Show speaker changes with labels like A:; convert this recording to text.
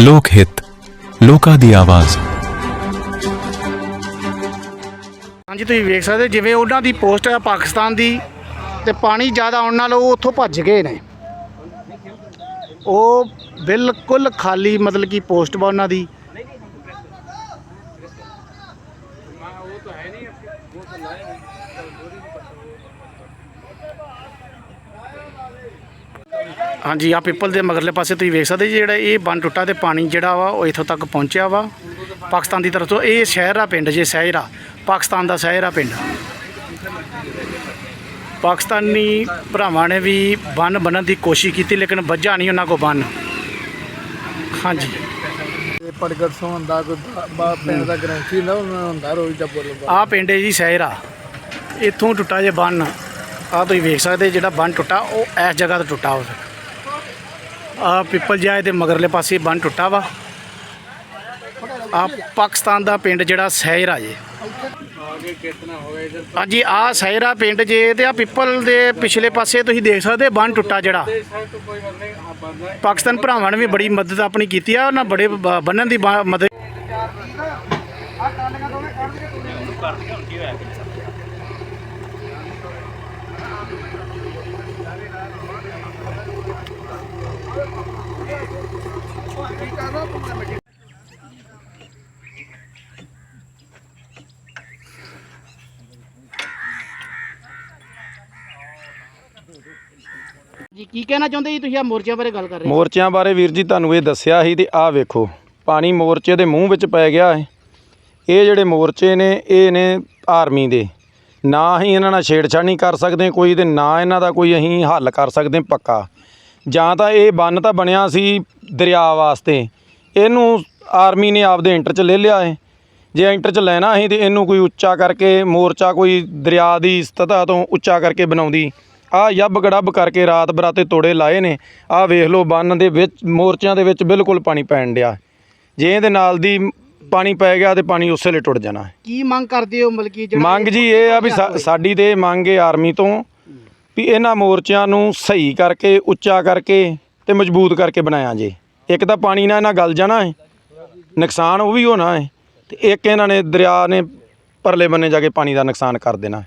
A: ਲੋਕ ਹਿੱਤ, ਲੋਕਾਂ ਦੀ ਆਵਾਜ਼।
B: ਹਾਂਜੀ, ਤੁਸੀਂ ਵੇਖ ਸਕਦੇ ਜਿਵੇਂ ਉਹਨਾਂ ਦੀ ਪੋਸਟ ਹੈ ਪਾਕਿਸਤਾਨ ਦੀ, ਤੇ ਪਾਣੀ ਜ਼ਿਆਦਾ ਆਉਣ ਨਾਲ ਉਹ ਉੱਥੋਂ ਭੱਜ ਗਏ ਨੇ। ਉਹ ਬਿਲਕੁਲ ਖਾਲੀ ਮਤਲਬ ਕਿ ਪੋਸਟ ਬਾ ਉਹਨਾਂ ਦੀ। ਹਾਂਜੀ ਆ ਪਿੱਪਲ ਦੇ ਮਗਰਲੇ ਪਾਸੇ ਤੁਸੀਂ ਵੇਖ ਸਕਦੇ ਜਿਹੜਾ ਇਹ ਬੰਨ ਟੁੱਟਾ ਤੇ ਪਾਣੀ ਜਿਹੜਾ ਵਾ ਉਹ ਇੱਥੋਂ ਤੱਕ ਪਹੁੰਚਿਆ ਵਾ। ਪਾਕਿਸਤਾਨ ਦੀ ਤਰਫ ਤੋਂ ਇਹ ਸ਼ਹਿਰ ਆ ਪਿੰਡ ਜੇ ਸ਼ਹਿਰਾ ਪਾਕਿਸਤਾਨ ਦਾ ਸ਼ਹਿਰ ਆ ਪਿੰਡ। ਪਾਕਿਸਤਾਨੀ ਭਰਾਵਾਂ ਨੇ ਵੀ ਬੰਨ ਬੰਨਣ ਦੀ ਕੋਸ਼ਿਸ਼ ਕੀਤੀ ਲੇਕਿਨ ਵੱਜਾ ਨਹੀਂ ਉਹਨਾਂ ਕੋ ਬੰਨ। ਹਾਂਜੀ।
C: ਤੇ ਪੜਗੜ ਹੁੰਦਾ ਕੋਈ ਬਾ- ਪਿੰਡ ਦਾ ਗਰੰਟੀ ਹੁੰਦਾ ਉਹਨਾਂ ਨੂੰ ਹੁੰਦਾ ਰੋਜ਼ ਦਾ ਬੋਲ
B: ਆ ਪਿੰਡ ਹੈ ਜੀ ਸ਼ਹਿਰਾ ਇੱਥੋਂ ਟੁੱਟਾ ਜੇ ਬੰਨ ਆ ਤੁਸੀਂ ਵੇਖ ਸਕਦੇ ਜਿਹੜਾ ਬੰਨ ਟੁੱਟਾ ਉਹ ਇਸ ਜਗ੍ਹਾ ਤੇ ਟੁੱਟਾ ਹੋ ਆ ਪਿੱਪਲ ਜਾਏ ਦੇ ਮਗਰਲੇ ਪਾਸੇ ਬੰਨ ਟੁੱਟਾ ਵਾ। ਆ ਪਾਕਿਸਤਾਨ ਦਾ ਪਿੰਡ ਜਿਹੜਾ ਸਹਿਰਾ ਜੇ। ਹਾਂਜੀ, ਆ ਸਹਿਰਾ ਪਿੰਡ ਜੇ ਤੇ ਆ ਪਿੱਪਲ ਦੇ ਪਿਛਲੇ ਪਾਸੇ ਤੁਸੀਂ ਦੇਖ ਸਕਦੇ ਬੰਨ ਟੁੱਟਾ ਜਿਹੜਾ। ਪਾਕਿਸਤਾਨ ਭਰਾਵਾਂ ਨੇ ਵੀ ਬੜੀ ਮਦਦ ਆਪਣੀ ਕੀਤੀ ਆ, ਉਹਨਾਂ ਬੜੇ ਬੰਨਣ ਦੀ ਬਾ- ਮਦਦ ਜੀ, ਕੀ ਕਹਿਣਾ ਚਾਹੁੰਦੇ ਜੀ ਤੁਸੀਂ ਆ ਮੋਰਚਿਆਂ ਬਾਰੇ ਗੱਲ ਕਰ ਰਹੇ
D: ਮੋਰਚਿਆਂ ਬਾਰੇ ਵੀਰ ਜੀ ਤੁਹਾਨੂੰ ਇਹ ਦੱਸਿਆ ਸੀ ਤੇ ਆਹ ਵੇਖੋ, ਪਾਣੀ ਮੋਰਚੇ ਦੇ ਮੂੰਹ ਵਿੱਚ ਪੈ ਗਿਆ ਹੈ। ਇਹ ਜਿਹੜੇ ਮੋਰਚੇ ਨੇ, ਇਹ ਨੇ ਆਰਮੀ ਦੇ। ਨਾ ਹੀ ਇਹਨਾਂ ਨਾਲ ਛੇੜਛਾੜ ਕਰ ਸਕਦੇ ਕੋਈ ਤੇ ਨਾ ਇਹਨਾਂ ਦਾ ਕੋਈ ਅਸੀਂ ਹੱਲ ਕਰ ਸਕਦੇ ਪੱਕਾ। ਜਾਂ ਤਾਂ ਇਹ ਬੰਨ ਤਾਂ ਬਣਿਆ ਸੀ ਦਰਿਆ ਵਾਸਤੇ। ਇਹਨੂੰ ਆਰਮੀ ਨੇ ਆਪਦੇ ਇੰਟਰ 'ਚ ਲੈ ਲਿਆ ਹੈ ਜੇ ਇੰਟਰ 'ਚ ਲੈਣਾ ਸੀ ਤੇ ਇਹਨੂੰ ਕੋਈ ਉੱਚਾ ਕਰਕੇ ਮੋਰਚਾ ਕੋਈ ਦਰਿਆ ਦੀ ਸਤਹ ਤੋਂ ਉੱਚਾ ਕਰਕੇ ਬਣਾਉਂਦੀ। ਆ ਯੱਬ ਗੜੱਬ ਕਰਕੇ ਰਾਤ ਬਰਾਤੇ ਤੋੜੇ ਲਾਏ ਨੇ। ਆ ਵੇਖ ਲਓ ਬੰਨ ਦੇ ਵਿੱਚ ਮੋਰਚਿਆਂ ਦੇ ਵਿੱਚ ਬਿਲਕੁਲ ਪਾਣੀ ਪੈਣ ਡਿਆ। ਜੇ ਇਹਦੇ ਨਾਲ ਦੀ ਪਾਣੀ ਪੈ ਗਿਆ ਤੇ ਪਾਣੀ ਉਸੇ ਵੇਲੇ ਟੁੱਟ ਜਾਣਾ। ਹੈ।
B: ਕੀ ਮੰਗ ਕਰਦੇ ਹੋ ਮਤਲਬ ਕਿ ਜਿਹੜਾ
D: ਮੰਗ ਜੀ ਇਹ ਆ ਵੀ ਸਾਡੀ ਤੇ ਮੰਗ ਹੈ ਆਰਮੀ ਤੋਂ ਵੀ ਇਹਨਾਂ ਮੋਰਚਿਆਂ ਨੂੰ ਸਹੀ ਕਰਕੇ ਉੱਚਾ ਕਰਕੇ ਤੇ ਮਜ਼ਬੂਤ ਕਰਕੇ ਬਣਾਇਆ ਜੇ। ਇੱਕ ਤਾਂ ਪਾਣੀ ਨਾਲ ਇਹਨਾਂ ਗਲ ਜਾਣਾ ਹੈ ਨੁਕਸਾਨ ਉਹ ਵੀ ਹੋਣਾ ਹੈ ਅਤੇ ਇੱਕ ਇਹਨਾਂ ਨੇ ਦਰਿਆ ਨੇ ਪਰਲੇ ਬੰਨੇ ਜਾ ਕੇ ਪਾਣੀ ਦਾ ਨੁਕਸਾਨ ਕਰ ਦੇਣਾ